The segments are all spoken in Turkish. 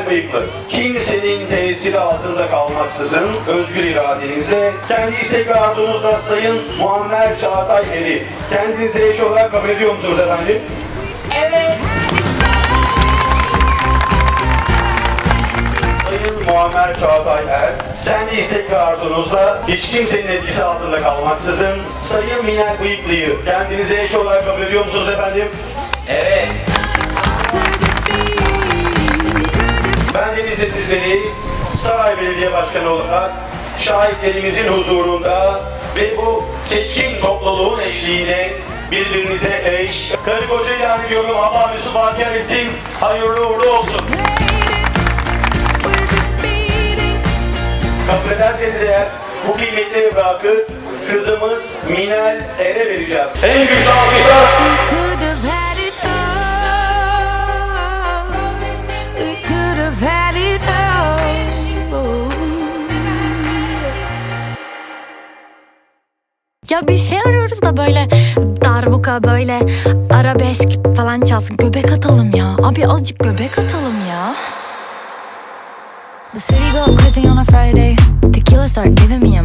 Minel Bıyıklı, kimsenin tesiri altında kalmaksızın özgür iradenizle kendi istek ve arzunuzla Sayın Muammer Çağatay Eri kendinize eş olarak kabul ediyor musunuz efendim? Evet. Sayın Muammer Çağatay Er, kendi istek ve arzunuzla hiç kimsenin etkisi altında kalmaksızın Sayın Minel Bıyıklı'yı kendinize eş olarak kabul ediyor musunuz efendim? Evet. Belediye Başkanı olarak şahitlerimizin huzurunda ve bu seçkin topluluğun eşliğinde birbirinize eş, karı koca ilan ediyorum. Allah Mesut Bahtiyar etsin. Hayırlı uğurlu olsun. Kabul ederseniz eğer bu kıymetli evrakı kızımız Minel Er'e vereceğiz. En güçlü alkışlar Ya bir şey arıyoruz da böyle darbuka böyle arabesk falan çalsın. Göbek atalım ya. Abi azıcık göbek atalım ya. The city go crazy on a Friday. Tequila start giving me a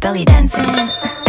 belly dancing.